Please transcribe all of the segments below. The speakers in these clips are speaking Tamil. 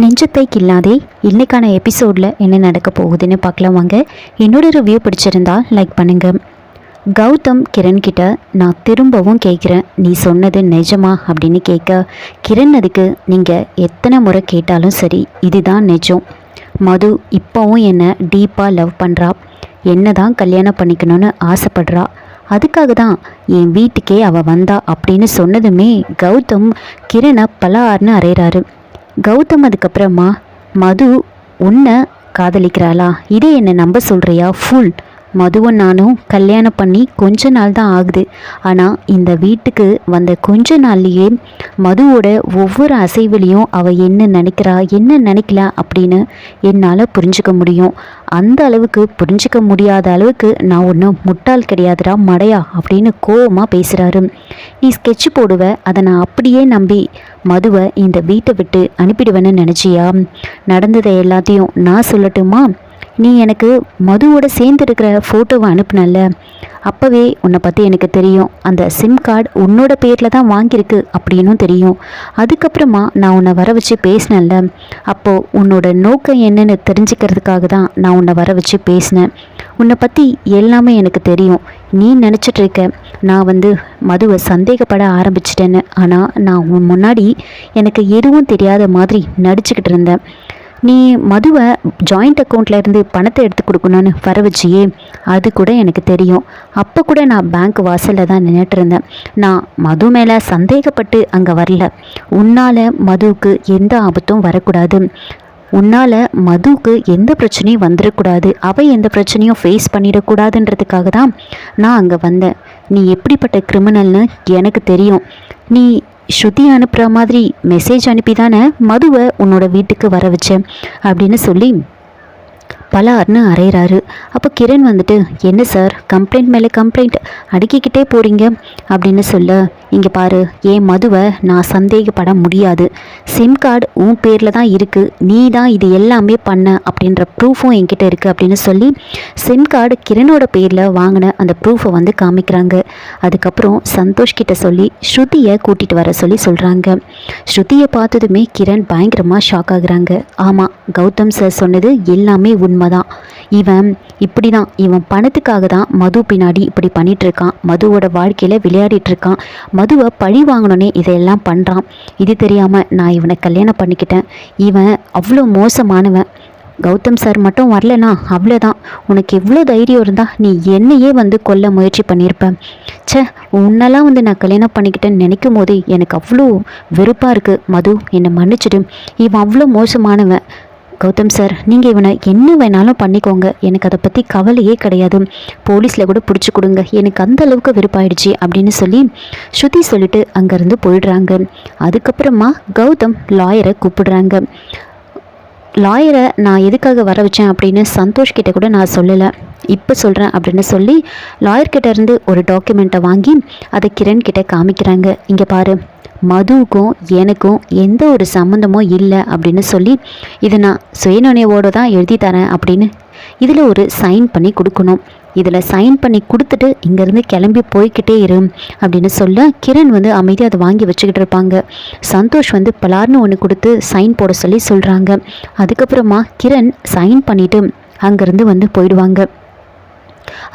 நெஞ்சத்தை இல்லாதே இன்னைக்கான எபிசோடில் என்ன நடக்க போகுதுன்னு பார்க்கலாம் வாங்க. என்னோட ரிவ்யூ பிடிச்சிருந்தா லைக் பண்ணுங்க. கௌதம் கிரண்கிட்ட நான் திரும்பவும் கேட்குறேன் நீ சொன்னது நிஜமா அப்படின்னு கேட்க கிரண் அதுக்கு நீங்கள் எத்தனை முறை கேட்டாலும் சரி இதுதான் நிஜம். மது இப்போவும் என்னை டீப்பாக லவ் பண்ணுறா என்ன தான் கல்யாணம் பண்ணிக்கணும்னு ஆசைப்படுறா? அதுக்காக தான் என் வீட்டுக்கே அவள் வந்தா அப்படின்னு சொன்னதுமே கௌதம் கிரணை பலார்னு அறையிறாரு. கௌதம் அதுக்கப்புறமா மது உன்னை காதலிக்கிறாளா? இதே என்னை நம்ப சொல்கிறியா ஃபுல் மதுவும் நானும் கல்யாணம் பண்ணி கொஞ்ச நாள் தான் ஆகுது. ஆனால் இந்த வீட்டுக்கு வந்த கொஞ்ச நாள்லேயே மதுவோட ஒவ்வொரு அசைவிலையும் அவள் என்ன நினைக்கிறா என்ன நினைக்கல அப்படின்னு என்னால் புரிஞ்சுக்க முடியும். அந்த அளவுக்கு புரிஞ்சுக்க முடியாத அளவுக்கு நான் ஒன்றும் முட்டாள் கிடையாதுடா மடையா அப்படின்னு கோவமாக பேசுகிறாரு நீ ஸ்கெட்ச் போடுவ அதை நான் அப்படியே நம்பி மதுவை இந்த வீட்டை விட்டு அனுப்பிடுவேன்னு நினச்சியா? நடந்ததை எல்லாத்தையும் நான் சொல்லட்டுமா? நீ எனக்கு மதுவோட சேர்ந்து இருக்கிற ஃபோட்டோவை அனுப்புனல்ல. அப்போவே உன்னை பற்றி எனக்கு தெரியும். அந்த சிம் கார்டு உன்னோட பேரில் தான் வாங்கியிருக்கு அப்படின்னும் தெரியும். அதுக்கப்புறமா நான் உன்னை வர வச்சு பேசினேன்ல. அப்போது உன்னோட நோக்கம் என்னன்னு தெரிஞ்சுக்கிறதுக்காக தான் நான் உன்னை வர வச்சு பேசினேன். உன்னை பற்றி எல்லாமே எனக்கு தெரியும். நீ நினச்சிட்டு இருக்க. நான் வந்து மதுவை சந்தேகப்பட ஆரம்பிச்சிட்டேன்னு. ஆனால் நான் உன் முன்னாடி எனக்கு எதுவும் தெரியாத மாதிரி நடிச்சுக்கிட்டு இருந்தேன். நீ மதுவை ஜாயிண்ட் அக்கௌண்ட்லேருந்து பணத்தை எடுத்து கொடுக்கணும்னு வர வச்சியே அது கூட எனக்கு தெரியும். அப்போ கூட நான் பேங்க் வாசலில் தான் நின்றுட்டு இருந்தேன். நான் மது மேலே சந்தேகப்பட்டு அங்கே வரல. உன்னால் மதுவுக்கு எந்த ஆபத்தும் வரக்கூடாது. உன்னால் மதுவுக்கு எந்த பிரச்சனையும் வந்துடக்கூடாது அவள் எந்த பிரச்சனையும் ஃபேஸ் பண்ணிடக்கூடாதுன்றதுக்காக தான் நான் அங்கே வந்தேன். நீ எப்படிப்பட்ட கிரிமினல்னு எனக்கு தெரியும். நீ ஸ்ருதி அனுப்புகிற மாதிரி மெசேஜ் அனுப்பி தானே மதுவை உன்னோட வீட்டுக்கு வர வச்சேன் அப்படின்னு சொல்லி பலார்னு அரைகிறாரு அப்போ கிரண் வந்துட்டு என்ன சார்? கம்ப்ளைண்ட் மேலே கம்ப்ளைண்ட் அடுக்கிக்கிட்டே போகிறீங்க அப்படின்னு சொல்ல இங்கே பாரு என் மதுவை நான் சந்தேகப்பட முடியாது. சிம் கார்டு உன் பேரில் தான் இருக்குது நீ தான் இது எல்லாமே பண்ண அப்படின்ற ப்ரூஃபும் என்கிட்ட இருக்குது அப்படின்னு சொல்லி சிம் கார்டு கிரணோட பேரில் வாங்கின அந்த ப்ரூஃபை வந்து காமிக்கிறாங்க. அதுக்கப்புறம் சந்தோஷ் கிட்ட சொல்லி ஸ்ருதியை கூட்டிகிட்டு வர சொல்லி சொல்கிறாங்க ஸ்ருதியை பார்த்ததுமே கிரண் பயங்கரமாக ஷாக் ஆகுறாங்க. ஆமாம் கௌதம் சார் சொன்னது எல்லாமே உண்மை. உண்மைதான். இவன் இப்படி தான் இவன் பணத்துக்காக தான் மது பின்னாடி இப்படி பண்ணிட்டு இருக்கான் மதுவோட வாழ்க்கையில் விளையாடிட்டு இருக்கான் மதுவை பழி வாங்கணுன்னே இதையெல்லாம் பண்ணுறான் இது தெரியாமல் நான் இவனை கல்யாணம் பண்ணிக்கிட்டேன். இவன் அவ்வளோ மோசமானவன். கௌதம் சார் மட்டும் வரலனா அவ்வளோதான் உனக்கு எவ்வளோ தைரியம் இருந்தால் நீ என்னையே வந்து கொல்ல முயற்சி பண்ணியிருப்பேன் ச்சே உன்னெல்லாம் வந்து நான் கல்யாணம் பண்ணிக்கிட்டேன்னு நினைக்கும் போதே எனக்கு அவ்வளோ வெறுப்பாக இருக்குது மது என்னை மன்னிச்சிடும் இவன் அவ்வளோ மோசமானவன். கௌதம் சார் நீங்கள் இவனை என்ன வேணாலும் பண்ணிக்கோங்க. எனக்கு அதை பற்றி கவலையே கிடையாது. போலீஸில் கூட பிடிச்சி கொடுங்க. எனக்கு அந்த அளவுக்கு வெறுப்பாயிடுச்சு அப்படின்னு சொல்லி ஸ்ருதி சொல்லிட்டு அங்கேருந்து போயிடுறாங்க. அதுக்கப்புறமா கௌதம் லாயரை கூப்பிடுறாங்க. லாயரை நான் எதுக்காக வர வச்சேன்? அப்படின்னு சந்தோஷ் கிட்ட கூட நான் சொல்லலை. இப்போ சொல்கிறேன் அப்படின்னு சொல்லி லாயர்கிட்ட இருந்து ஒரு டாக்குமெண்ட்டை வாங்கி அதை கிரண் கிட்ட காமிக்கிறாங்க. இங்கே பாரு மதுவுக்கும் எனக்கும் எந்த ஒரு சம்மந்தமும் இல்லை அப்படின்னு சொல்லி இதை நான் சுயநினைவோடு தான் எழுதி தரேன் அப்படின்னு இதில் ஒரு சைன் பண்ணி கொடுக்கணும். இதில் சைன் பண்ணி கொடுத்துட்டு இங்கேருந்து கிளம்பி போய்கிட்டே இரு அப்படின்னு சொல்ல கிரண் வந்து அமைதியாக அதை வாங்கி வச்சுக்கிட்டு இருப்பாங்க. சந்தோஷ் வந்து பலார்னு ஒன்று கொடுத்து சைன் போட சொல்லி சொல்கிறாங்க அதுக்கப்புறமா கிரண் சைன் பண்ணிவிட்டு அங்கேருந்து வந்து போயிடுவாங்க.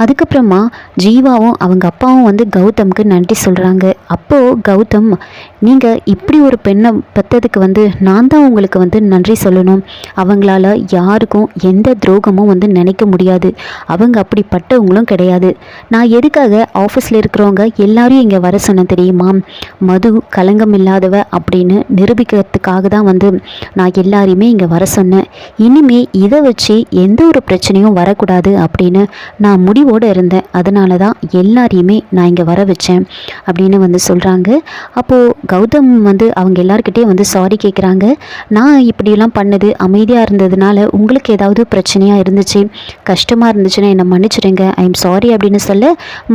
அதுக்கப்புறமா ஜீவாவும் அவங்க அப்பாவும் வந்து கௌதம்க்கு நன்றி சொல்கிறாங்க அப்போது கௌதம் நீங்கள் இப்படி ஒரு பெண்ணை பெற்றதுக்கு வந்து நான் தான் உங்களுக்கு வந்து நன்றி சொல்லணும். அவங்களால யாருக்கும் எந்த துரோகமும் வந்து நினைக்க முடியாது. அவங்க அப்படிப்பட்டவங்களும் கிடையாது. நான் எதுக்காக ஆஃபீஸில் இருக்கிறவங்க எல்லாரையும் இங்கே வர சொன்னேன் தெரியுமா? மது களங்கம் இல்லாதவ அப்படின்னு நிரூபிக்கிறதுக்காக தான் வந்து நான் எல்லாரையுமே இங்கே வர சொன்னேன். இனிமே இதை வச்சு எந்த ஒரு பிரச்சனையும் வரக்கூடாது அப்படின்னு நான் முடிவோடு இருந்தேன். அதனால தான் எல்லாரையுமே நான் இங்கே வர வச்சேன் அப்படின்னு வந்து சொல்கிறாங்க அப்போது கௌதம் வந்து அவங்க எல்லாருக்கிட்டே வந்து சாரி கேட்குறாங்க நான் இப்படியெல்லாம் பண்ணது அமைதியாக இருந்ததுனால உங்களுக்கு ஏதாவது பிரச்சனையாக இருந்துச்சு கஷ்டமாக இருந்துச்சுன்னா என்னை மன்னிச்சிடுங்க ஐ எம் சாரி அப்படின்னு சொல்ல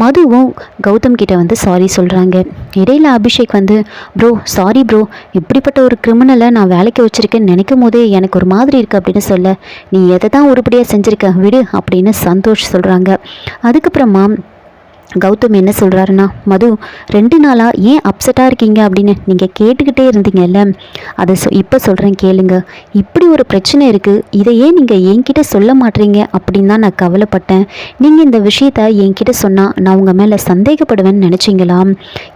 மதுவும் கௌதம் கிட்ட வந்து சாரி சொல்கிறாங்க இடையில அபிஷேக் வந்து ப்ரோ சாரி ப்ரோ இப்படிப்பட்ட ஒரு கிரிமினலை நான் வேலைக்கு வச்சுருக்கேன்னு நினைக்கும் போதே எனக்கு ஒரு மாதிரி இருக்குது அப்படின்னு சொல்ல நீ எதை தான் உருப்படியாக செஞ்சுருக்க விடு அப்படின்னு சந்தோஷ் சொல்கிறாங்க அதுக்கப்புறமா கௌதம் என்ன சொல்கிறாருன்னா மது ரெண்டு நாளாக ஏன் அப்செட்டாக இருக்கீங்க? அப்படின்னு நீங்கள் கேட்டுக்கிட்டே இருந்தீங்கல்ல அதை சொ இப்போ சொல்கிறேன் கேளுங்க. இப்படி ஒரு பிரச்சனை இருக்குது இதை ஏன் நீங்கள் என்கிட்ட சொல்ல மாட்டீங்க அப்படின்னு தான் நான் கவலைப்பட்டேன். நீங்கள் இந்த விஷயத்த என்கிட்ட சொன்னால் நான் உங்கள் மேலே சந்தேகப்படுவேன்னு நினச்சிங்களா?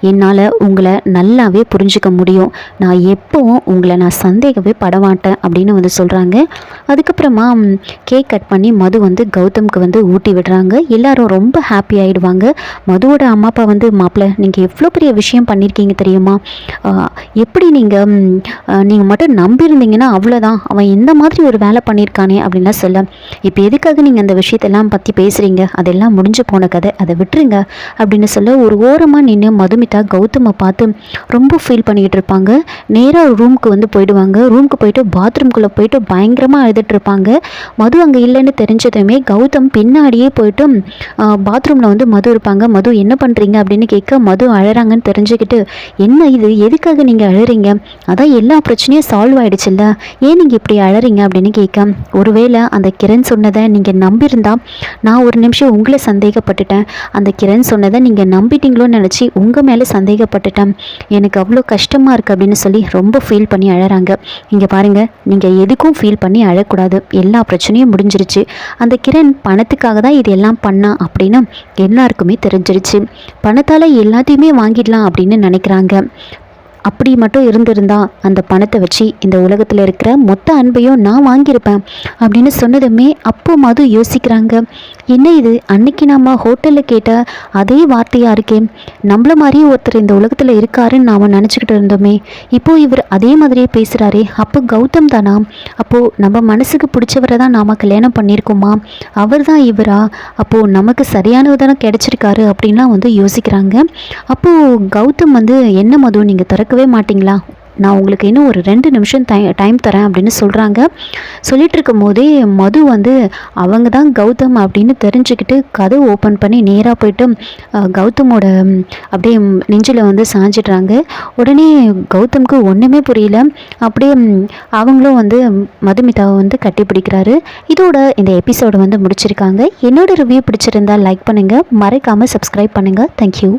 என்னால் உங்களை நல்லாவே புரிஞ்சுக்க முடியும். நான் எப்போவும் உங்களை நான் சந்தேகவே படமாட்டேன் அப்படின்னு வந்து சொல்கிறாங்க அதுக்கப்புறமா கேக் கட் பண்ணி மது வந்து கௌதம்க்கு வந்து ஊட்டி விடுறாங்க. எல்லாரும் ரொம்ப ஹாப்பி ஆகிடுவாங்க மதுவோட அம்மா அப்பா வந்து மாப்பிள்ள நீங்கள் எவ்வளோ பெரிய விஷயம் பண்ணியிருக்கீங்க தெரியுமா? எப்படி நீங்கள் நீங்கள் மட்டும் நம்பியிருந்தீங்கன்னா அவ்வளோதான் அவன் எந்த மாதிரி ஒரு வேலை பண்ணியிருக்கானே அப்படின்லாம் சொல்ல. இப்போ எதுக்காக நீங்கள் அந்த விஷயத்தெல்லாம் பற்றி பேசுகிறீங்க அதெல்லாம் முடிஞ்சு போன கதை. அதை விட்டுருங்க அப்படின்னு சொல்ல ஒரு ஓரமாக நின்று மதுமிதா கௌதமை பார்த்து ரொம்ப ஃபீல் பண்ணிக்கிட்டு இருப்பாங்க. நேராக ரூமுக்கு வந்து போயிடுவாங்க. ரூமுக்கு போயிட்டு பாத்ரூம்குள்ளே போயிட்டு பயங்கரமாக அழுதுட்டு இருப்பாங்க. மது அங்கே இல்லைன்னு தெரிஞ்சதுமே கௌதம் பின்னாடியே போயிட்டு பாத்ரூமில் வந்து மது இருப்பாங்க. மது என்ன பண்ணுறீங்க அப்படின்னு கேட்க மது அழறாங்கன்னு தெரிஞ்சுக்கிட்டு என்ன இது? எதுக்காக நீங்கள் அழறீங்க? அதான் எல்லா பிரச்சனையும் சால்வ் ஆகிடுச்சுல்ல ஏன் நீங்கள் இப்படி அழறீங்க? அப்படின்னு கேட்க ஒருவேளை அந்த கிரண் சொன்னதை நீங்கள் நம்பியிருந்தா நான் ஒரு நிமிஷம் உங்களை சந்தேகப்பட்டுட்டேன். அந்த கிரண் சொன்னதை நீங்கள் நம்பிட்டீங்களோன்னு நினச்சி உங்கள் மேலே சந்தேகப்பட்டுட்டேன். எனக்கு அவ்வளோ கஷ்டமாக இருக்குது அப்படின்னு சொல்லி ரொம்ப ஃபீல் பண்ணி அழறாங்க. இங்கே பாருங்கள் நீங்கள் எதுக்கும் ஃபீல் பண்ணி அழக்கூடாது. எல்லா பிரச்சனையும் முடிஞ்சிருச்சு. அந்த கிரண் பணத்துக்காக தான் இது எல்லாம் பண்ணா அப்படின்னு எல்லாருக்குமே தெரிஞ்சிருச்சு. பணத்தால் எல்லாத்தையுமே வாங்கிடலாம் அப்படின்னு நினைக்கிறாங்க. அப்படி மட்டும் இருந்திருந்தா அந்த பணத்தை வச்சு இந்த உலகத்தில் இருக்கிற மொத்த அன்பையும் நான் வாங்கியிருப்பேன் அப்படின்னு சொன்னதுமே அப்போ மது யோசிக்கிறாங்க. என்ன இது? அன்னைக்கு நாம் ஹோட்டலில் கேட்ட அதே வார்த்தையாக இருக்கே. நம்மள மாதிரியே ஒருத்தர் இந்த உலகத்தில் இருக்காருன்னு நாம் நினச்சிக்கிட்டு இருந்தோமே. இப்போது இவர் அதே மாதிரியே பேசுகிறாரே அப்போ கௌதம் தானா? அப்போது நம்ம மனசுக்கு பிடிச்சவரை தான் நாம் கல்யாணம் பண்ணியிருக்கோமா? அவர் தான் இவரா? அப்போது நமக்கு சரியானவர் தானே கிடச்சிருக்காரு அப்படின்லாம் வந்து யோசிக்கிறாங்க. அப்போது கௌதம் வந்து என்ன மது? நீங்கள் திறக்கவே மாட்டிங்களா? நான் உங்களுக்கு இன்னும் ஒரு ரெண்டு நிமிஷம் டை டைம் தரேன் அப்படின்னு சொல்கிறாங்க சொல்லிட்டு இருக்கும் போதே மது வந்து அவங்க தான் கௌதம் அப்படின்னு தெரிஞ்சுக்கிட்டு கதை ஓப்பன் பண்ணி நேராக போயிட்டு கௌதமோட அப்படியே நெஞ்சில் வந்து சாஞ்சிடுறாங்க. உடனே கௌதம்க்கு ஒன்றுமே புரியல. அப்படியே அவங்களும் வந்து மதுமிதாவை வந்து கட்டிப்பிடிக்கிறாரு இதோட இந்த எபிசோடை வந்து முடிச்சிருக்காங்க. என்னோட ரிவ்யூ பிடிச்சிருந்தா லைக் பண்ணுங்கள் மறைக்காமல் சப்ஸ்கிரைப் பண்ணுங்கள் தேங்க்யூ